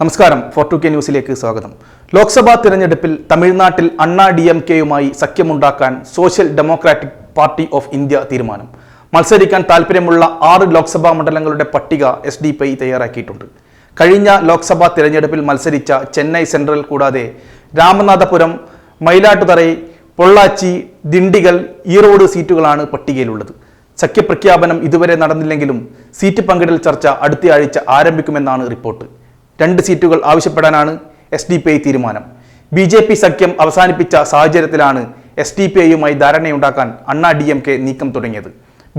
നമസ്കാരം. Four to K ന്യൂസിലേക്ക് സ്വാഗതം. ലോക്സഭാ തിരഞ്ഞെടുപ്പിൽ തമിഴ്നാട്ടിൽ അണ്ണാ ഡി എം കെയുമായി സഖ്യമുണ്ടാക്കാൻ social democratic party of India തീരുമാനം. മത്സരിക്കാൻ താൽപ്പര്യമുള്ള ആറ് ലോക്സഭാ മണ്ഡലങ്ങളുടെ പട്ടിക എസ് ഡി പി തയ്യാറാക്കിയിട്ടുണ്ട്. കഴിഞ്ഞ ലോക്സഭാ തിരഞ്ഞെടുപ്പിൽ മത്സരിച്ച ചെന്നൈ സെൻട്രൽ കൂടാതെ രാമനാഥപുരം മയിലാട്ടുതറൈ പൊള്ളാച്ചി ദിണ്ടിഗൽ ഈറോഡ് സീറ്റുകളാണ് പട്ടികയിലുള്ളത്. സഖ്യപ്രഖ്യാപനം ഇതുവരെ നടന്നില്ലെങ്കിലും സീറ്റ് പങ്കിടൽ ചർച്ച അടുത്തയാഴ്ച ആരംഭിക്കുമെന്നാണ് റിപ്പോർട്ട്. രണ്ട് സീറ്റുകൾ ആവശ്യപ്പെടാനാണ് എസ് ഡി പി ഐ തീരുമാനം. ബി ജെ പി സഖ്യം അവസാനിപ്പിച്ച സാഹചര്യത്തിലാണ് എസ് ഡി പി ഐയുമായി ധാരണയുണ്ടാക്കാൻ അണ്ണാ ഡി എം കെ നീക്കം തുടങ്ങിയത്.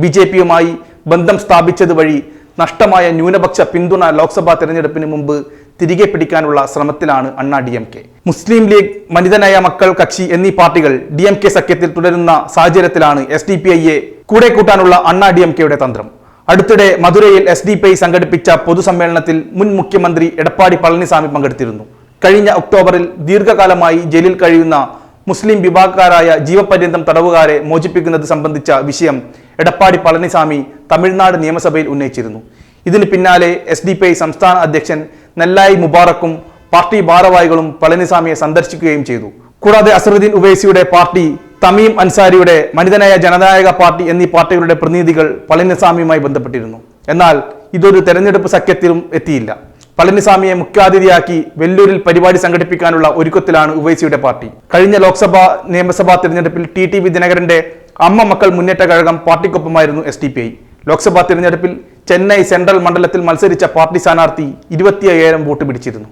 ബി ജെ പിയുമായി ബന്ധം സ്ഥാപിച്ചത് വഴി നഷ്ടമായ ന്യൂനപക്ഷ പിന്തുണ ലോക്സഭാ തെരഞ്ഞെടുപ്പിന് മുമ്പ് തിരികെ പിടിക്കാനുള്ള ശ്രമത്തിലാണ് Anna D M K. Muslim League Manithaneya Makkal Katchi എന്നീ പാർട്ടികൾ ഡി എം കെ സഖ്യത്തിൽ തുടരുന്ന സാഹചര്യത്തിലാണ് എസ് ഡി പി ഐയെ കൂടെ കൂട്ടാനുള്ള അണ്ണാ ഡി എം കെയുടെ തന്ത്രം. അടുത്തിടെ മധുരയിൽ എസ് ഡി പി ഐ സംഘടിപ്പിച്ച പൊതുസമ്മേളനത്തിൽ മുൻ മുഖ്യമന്ത്രി എടപ്പാടി പളനിസ്വാമി പങ്കെടുത്തിരുന്നു. കഴിഞ്ഞ ഒക്ടോബറിൽ ദീർഘകാലമായി ജയിലിൽ കഴിയുന്ന മുസ്ലിം വിഭാഗക്കാരായ ജീവപര്യന്തം തടവുകാരെ മോചിപ്പിക്കുന്നത് സംബന്ധിച്ച വിഷയം എടപ്പാടി പളനിസ്വാമി തമിഴ്നാട് നിയമസഭയിൽ ഉന്നയിച്ചിരുന്നു. ഇതിന് പിന്നാലെ എസ് ഡി പി ഐ സംസ്ഥാന അധ്യക്ഷൻ നെല്ലായി മുബാറക്കും പാർട്ടി ഭാരവാഹികളും പളനിസ്വാമിയെ സന്ദർശിക്കുകയും ചെയ്തു. കൂടാതെ അസറുദ്ദീൻ ഉവൈസിയുടെ പാർട്ടി തമീം അൻസാരിയുടെ മനിതനായ ജനനായക പാർട്ടി എന്നീ പാർട്ടികളുടെ പ്രതിനിധികൾ പളനിസ്വാമിയുമായി ബന്ധപ്പെട്ടിരുന്നു. എന്നാൽ ഇതൊരു തെരഞ്ഞെടുപ്പ് സഖ്യത്തിലും എത്തിയില്ല. പളനിസ്വാമിയെ മുഖ്യാതിഥിയാക്കി വെല്ലൂരിൽ പരിപാടി സംഘടിപ്പിക്കാനുള്ള ഒരുക്കത്തിലാണ് ഉവൈസിയുടെ പാർട്ടി. കഴിഞ്ഞ ലോക്സഭാ നിയമസഭാ തെരഞ്ഞെടുപ്പിൽ ടി ടി വി ദിനകരന്റെ അമ്മ Makkal Munnetra Kazhagam പാർട്ടിക്കൊപ്പമായിരുന്നു S D P I. Lok Sabha തെരഞ്ഞെടുപ്പിൽ ചെന്നൈ സെൻട്രൽ മണ്ഡലത്തിൽ മത്സരിച്ച പാർട്ടി സ്ഥാനാർത്ഥി ഇരുപത്തി വോട്ട് പിടിച്ചിരുന്നു.